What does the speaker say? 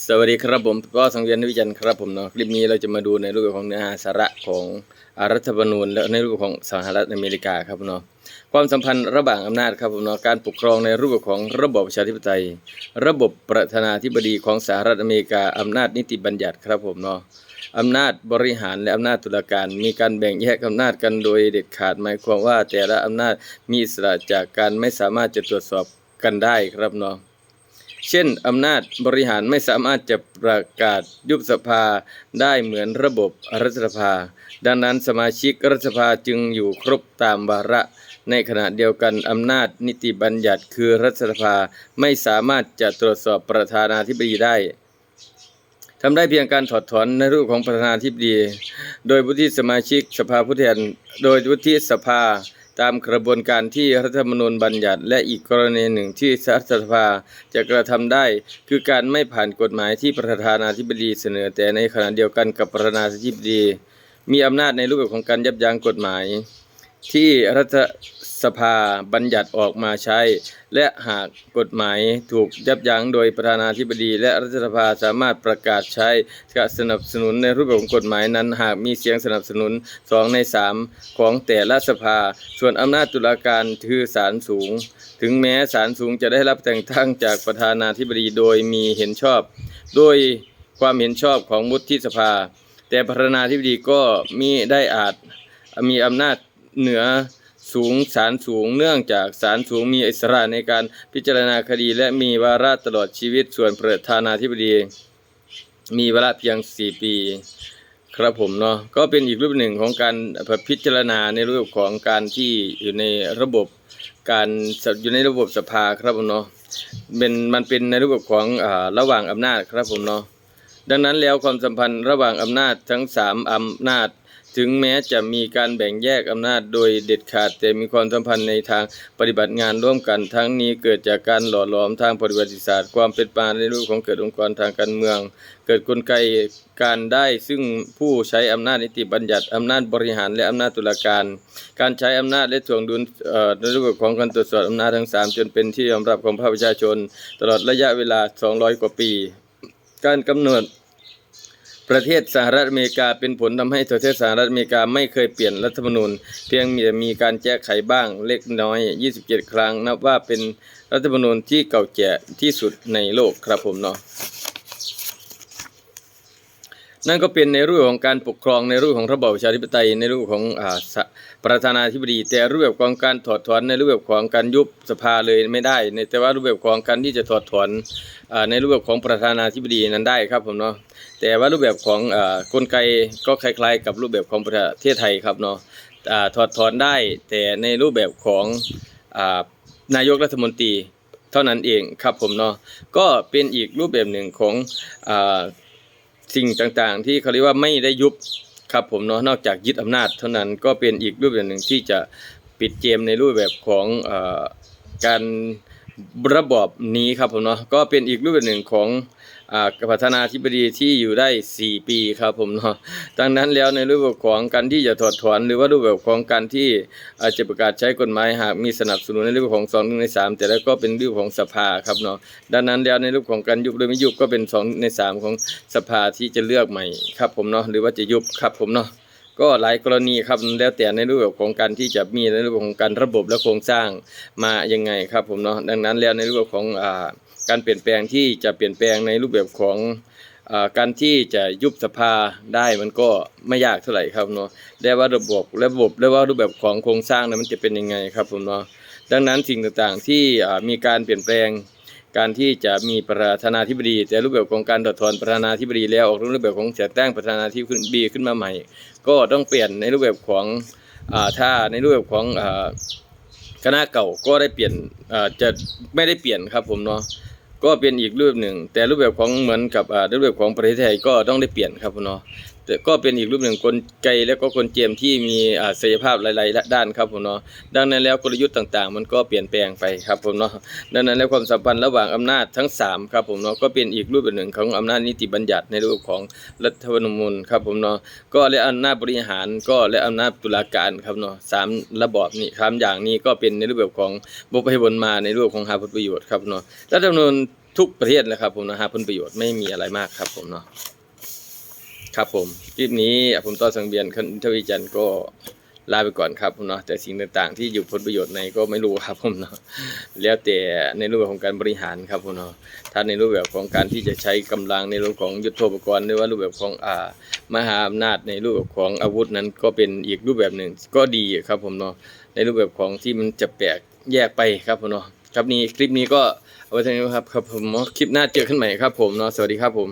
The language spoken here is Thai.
สวัสดีครับผมก็สังเวียนวิจันทร์ครับผมเนาะคลิปนี้เราจะมาดูในรูปของเนื้อหาสาระของรัฐธรรมนูญและในรูปของสหรัฐอเมริกาครับผมเนาะความสัมพันธ์ระหว่างอำนาจครับผมเนาะการปกครองในรูปของระบบประชาธิปไตย ระบบประธานาธิบดีของสหรัฐอเมริกาอำนาจนิติบัญญัติครับผมเนาะอำนาจบริหารและอำนาจตุลาการ มีการแบ่งแยกอำนาจกันโดยเด็ดขาดหมายความว่าแต่ละอำนาจมีอิสระจากการไม่สามารถจะตรวจสอบกันได้ครับเนาะ เช่น อำนาจบริหารไม่สามารถจะประกาศยุบสภาได้เหมือนระบบรัฐสภา ดังนั้นสมาชิกรัฐสภาจึงอยู่ครบตามวาระ ในขณะเดียวกัน อำนาจนิติบัญญัติคือรัฐสภาไม่สามารถจะตรวจสอบประธานาธิบดีได้ทำได้เพียงการถอดถอนในรูปของประธานาธิบดี โดยวุฒิสมาชิกสภาผู้แทน โดยวุฒิสภา ตามกระบวนการที่รัฐธรรมนูญบัญญัติ และอีกกรณีหนึ่งที่รัฐสภาจะกระทำได้ คือการไม่ผ่านกฎหมายที่ประธานาธิบดีเสนอแต่ในขณะเดียวกันกับประธานาธิบดี มีอำนาจในรูปแบบของการยับยั้งกฎหมาย ที่รัฐสภาบัญญัติออกมาใช้ และหากกฎหมายถูกยับยั้งโดยประธานาธิบดี และรัฐสภาสามารถประกาศใช้การสนับสนุนในรูปแบบของกฎหมายนั้น หากมีเสียงสนับสนุน 2 ใน 3 ของแต่ละสภา ส่วนอำนาจตุลาการคือศาลสูง ถึงแม้ศาลสูงจะได้รับแต่งตั้งจากประธานาธิบดีโดยมีเห็นชอบ โดยความเห็นชอบของมุทิสภา แต่ประธานาธิบดีก็มีได้อาจมีอำนาจ เหนือสูงศาลสูงเนื่องจากศาลสูงมีอิสระในการพิจารณาคดี และมีวาระตลอดชีวิตส่วนประธานาธิบดี มีเวลาเพียง 4 ปี ครับผมเนาะก็เป็นอีกรูปหนึ่งของการพิจารณาในรูปของการที่อยู่ในระบบการอยู่ในระบบสภาครับผมเนาะเป็นมันเป็นในรูปของอระหว่างอำนาจครับผมเนาะดังนั้นแล้วความสัมพันธ์ระหว่างอำนาจทั้งสามอำนาจ ถึงแม้จะมีการแบ่งแยกอำนาจโดยเด็ดขาด แต่มีความสัมพันธ์ในทางปฏิบัติงานร่วมกัน ทั้งนี้เกิดจากการหล่อหลอมทางประวัติศาสตร์ ความเป็นมาในรูปของเกิดองค์กรทางการเมือง เกิดกลไกการได้ซึ่งผู้ใช้อำนาจนิติบัญญัติอำนาจบริหารและอำนาจตุลาการ การใช้อำนาจและถ่วงดุลในรูปของการตรวจสอบอำนาจทั้งสามจนเป็นที่ยอมรับของภาคประชาชน ตลอดระยะเวลา 200 กว่าปี การกำหนด ประเทศสหรัฐอเมริกาเป็นผลทำให้ประเทศสหรัฐอเมริกาไม่เคยเปลี่ยนรัฐธรรมนูญ เพียงมีมีการแก้ไขบ้างเล็กน้อย 27 ครั้ง นับว่าเป็นรัฐธรรมนูญที่เก่าแก่ที่สุดในโลกครับผมเนาะนั่นก็เป็นในรูปของการปกครองในรูปของระบอบประชาธิปไตยในรูปของอ่าส ประธานาธิบดี แต่รูปแบบของการถอดถอนในรูปแบบของการยุบสภาเลยไม่ได้ ในแต่ว่ารูปแบบของการที่จะถอดถอนในรูปแบบของประธานาธิบดีนั้นได้ครับผมเนาะแต่ว่ารูปแบบของอกลไกก็คล้าย ๆ กับรูปแบบของประเทศไทยครับเนาะถอดถอนได้ แต่ในรูปแบบของอนายกรัฐมนตรีเท่านั้นเองครับผมเนาะก็เป็นอีกรูปแบบหนึ่งของอสิ่งต่างๆ ที่เขาเรียกว่าไม่ได้ยุบ ครับผมเนาะนอกจากยึดอำนาจเท่านั้นก็เป็นอีกรูปแบบหนึ่งที่จะปิดเกมในรูปแบบของอการ ระบอบนี้ครับผมเนาะก็เป็นอีกรูปแบบหนึ่งของอ่าประธานาธิบดีที่อยู่ได้ 4 ปีครับผมเนาะดังนั้นแล้วในรูปแบบของการที่จะถอดถอนหรือว่ารูปแบบของการที่อาจจะประกาศใช้กฎหมายหากมีสนับสนุนในรูปของ2 1ใน3แต่แล้วก็เป็นรูปของสภาครับเนาะดังนั้นแล้วในรูปของการยุบหรือไม่ยุบก็เป็น2ใน3ของสภาที่จะเลือกใหม่ครับผมเนาะหรือว่าจะยุบครับผมเนาะ ก็หลายกรณีครับแล้วแต่ในรูปแบบของการที่จะมีในรูปของการระบบและโครงสร้างมายังไงครับผมเนาะดังนั้นแล้วในรูปของอการเปลี่ยนแปลงที่จะเปลี่ยนแปลงในรูปแบบของอการที่จะยุบสภาได้มันก็ไม่ยากเท่าไหร่ครับเนาะแต่ว่าระบบระบบและว่ารูปแบบของโครงสร้างนั้นมันจะเป็นยังไงครับผมเนาะดังนั้นสิ่งต่างๆที่มีการเปลี่ยนแปลง การที่จะมีประธานาธิบดี แต่รูปแบบของการถอดถอนประธานาธิบดีแล้วออกรูปแบบของแต่งตั้งประธานาธิบดีขึ้นมาใหม่ ก็ต้องเปลี่ยนในรูปแบบของอ่าถ้าในรูปแบบของคณะเก่าก็ได้เปลี่ยนจะไม่ได้เปลี่ยนครับผมเนาะก็เป็นอีกรูปหนึ่ง แต่รูปแบบของเหมือนกับรูปแบบของประเทศไทยก็ต้องได้เปลี่ยนครับผมเนาะ แต่ก็เป็นอีกรูปหนึ่งกลไกและก็กลเกมที่มีศักยภาพหลายๆด้านครับผมเนาะดังนั้นแล้วกลยุทธ์ต่างๆ มันก็เปลี่ยนแปลงไปครับผมเนาะดังนั้นแล้วความสัมพันธ์ระหว่างอำนาจทั้ง 3 ครับผมเนาะก็เป็นอีกรูปแบบหนึ่งของอำนาจนิติบัญญัติในรูปของรัฐธรรมนูญครับผมเนาะก็และอำนาจบริหารก็และอำนาจตุลาการครับเนาะสามระบอบนี้สามอย่างนี้ก็เป็นในรูปแบบของบกไปบนมาในรูปของหาผลประโยชน์ครับเนาะรัฐธรรมนูญทุกประเทศเลยครับผมนะฮะผลประโยชน์ไม่มีอะไรมากครับผมเนาะ ครับผมคลิปนี้ผมต่อสังเวียนคันทวีจันทร์ก็ลาไปก่อนครับผมเนาะแต่สิ่งต่างๆ ที่อยู่ผลประโยชน์ในก็ไม่รู้ครับผมเนาะแล้วแต่ในรูปแบบของการบริหารครับผมเนาะถ้าในรูปแบบของการที่จะใช้กำลังในรูปของยุทโธปกรณ์หรือว่ารูปแบบของอ่ามหาอำนาจในรูปแบบของอาวุธนั้นก็เป็นอีกรูปแบบหนึ่งก็ดีครับผมเนาะในรูปแบบของที่มันจะแปลกแยกไปครับผมเนาะครับนี้คลิปนี้ก็เอาไว้เท่านี้ครับครับผมคลิปหน้าเจอกันใหม่ครับผมเนาะสวัสดีครับผม